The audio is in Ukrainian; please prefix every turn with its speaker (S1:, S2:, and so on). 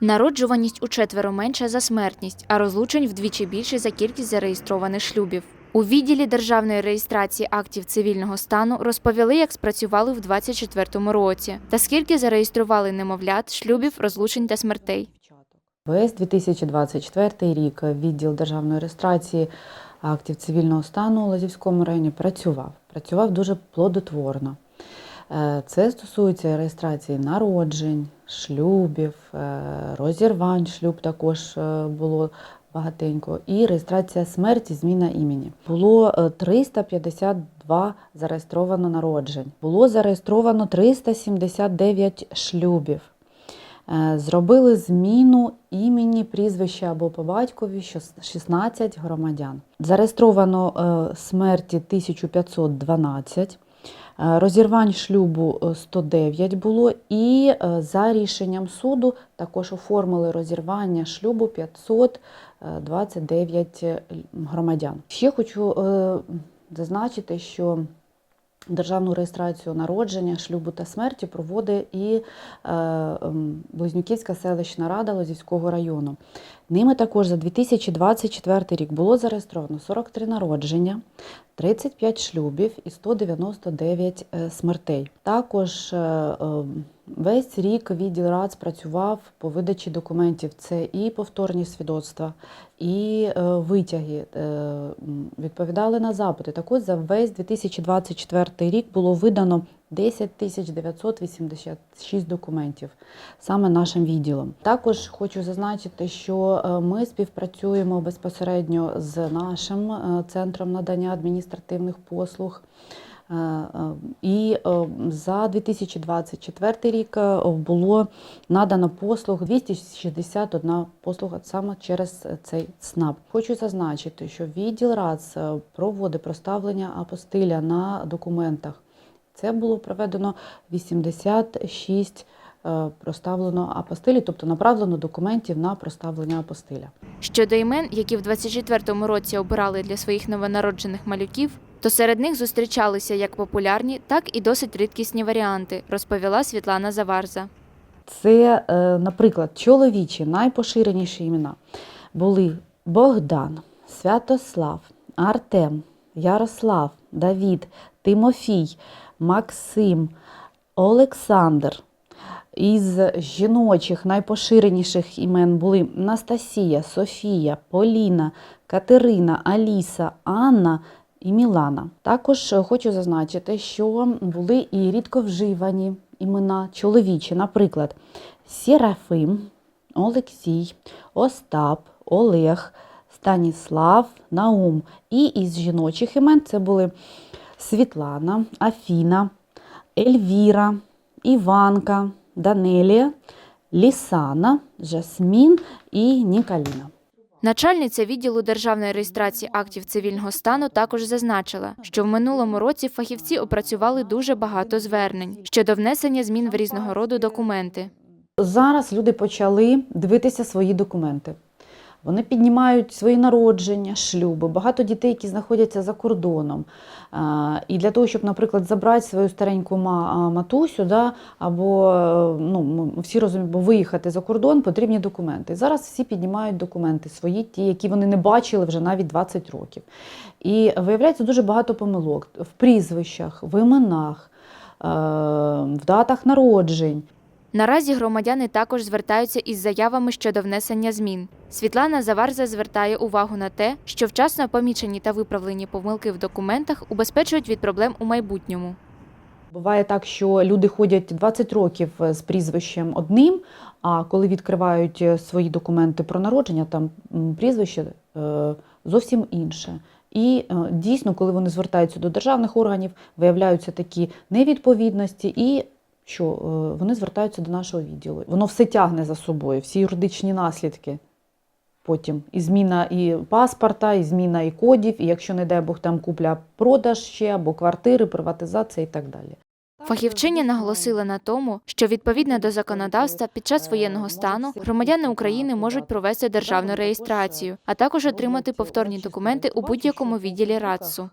S1: Народжуваність у четверо менша за смертність, а розлучень вдвічі більше за кількість зареєстрованих шлюбів. У відділі державної реєстрації актів цивільного стану розповіли, як спрацювали в 2024 році, та скільки зареєстрували немовлят, шлюбів, розлучень та смертей.
S2: Весь 2024 рік відділ державної реєстрації актів цивільного стану у Лазівському районі працював. Працював дуже плодотворно. Е, Це стосується реєстрації народжень, шлюбів, е, розірвань. Шлюб також е, було багатенько. І реєстрація смерті, зміна імені. Було е, 352 зареєстровано народжень. Було зареєстровано 379 шлюбів. Зробили зміну імені, прізвища або по батькові 16 громадян. Зареєстровано смерті 1512, е, розірвань шлюбу е, 109 було, і е, за рішенням суду також оформили розірвання шлюбу 529 громадян. Ще хочу е, зазначити, що Державну реєстрацію народження, шлюбу та смерті проводить і е, Близнюківська селищна рада Лозівського району. Ними також за 2024 рік було зареєстровано 43 народження, 35 шлюбів і 199 е, смертей. Також е, е, весь рік відділ РАЦ працював по видачі документів. Це і повторні свідоцтва, і витяги відповідали на запити. Також за весь 2024 рік було видано 10 тисяч 986 документів саме нашим відділом. Також хочу зазначити, що е, ми співпрацюємо безпосередньо з нашим е, центром надання адміністративних послуг. Е, І за 2024 рік було надано послуг 261 послуга саме через цей СНАП. Хочу зазначити, що відділ РАЦ проводить проставлення апостиля на документах. Це було проведено 86 е, проставлено апостилі, тобто направлено документів на проставлення апостиля.
S1: Щодо імен, які в 2024 році обирали для своїх новонароджених малюків, то серед них зустрічалися як популярні, так і досить рідкісні варіанти, розповіла Світлана Заварза.
S2: Це, е, наприклад, чоловічі найпоширеніші імена були Богдан, Святослав, Артем, Ярослав, Давід, Тимофій, Максим, Олександр. Із жіночих найпоширеніших імен були Настасія, Софія, Поліна, Катерина, Аліса, Анна і Мілана. Також хочу зазначити, що були і рідковживані імена чоловічі, наприклад, Серафим, Олексій, Остап, Олег, Станіслав, Наум. І із жіночих імен це були Світлана, Афіна, Ельвіра, Іванка, Данелія, Лісана, Жасмін і Нікаліна.
S1: Начальниця відділу державної реєстрації актів цивільного стану також зазначила, що в минулому році фахівці опрацювали дуже багато звернень щодо внесення змін в різного роду документи.
S2: Зараз люди почали дивитися свої документи. Вони піднімають свої народження, шлюби, багато дітей, які знаходяться за кордоном. І для того, щоб, наприклад, забрати свою стареньку матусю, да, або е, ну, всі розуміємо, виїхати за кордон, потрібні документи. Зараз всі піднімають документи свої, ті, які вони не бачили вже навіть 20 років. І виявляється дуже багато помилок в прізвищах, в іменах, е, в датах народжень.
S1: Наразі громадяни також звертаються із заявами щодо внесення змін. Світлана Заварза звертає увагу на те, що вчасно помічені та виправлені помилки в документах убезпечують від проблем у майбутньому.
S2: Буває так, що люди ходять 20 років з прізвищем одним, а коли відкривають е, свої документи про народження, там прізвище е, зовсім інше. І е, дійсно, коли вони звертаються до державних органів, виявляються такі невідповідності, і що е, вони звертаються до нашого відділу. Воно все тягне за собою, всі юридичні наслідки. Потім і зміна і паспорта, і зміна і кодів, і якщо не дай Бог там купля-продаж ще або квартири, приватизація і так далі.
S1: Фахівчиня наголосила на тому, що відповідно до законодавства під час воєнного стану громадяни України можуть провести державну реєстрацію, а також отримати повторні документи у будь-якому відділі РАЦСу.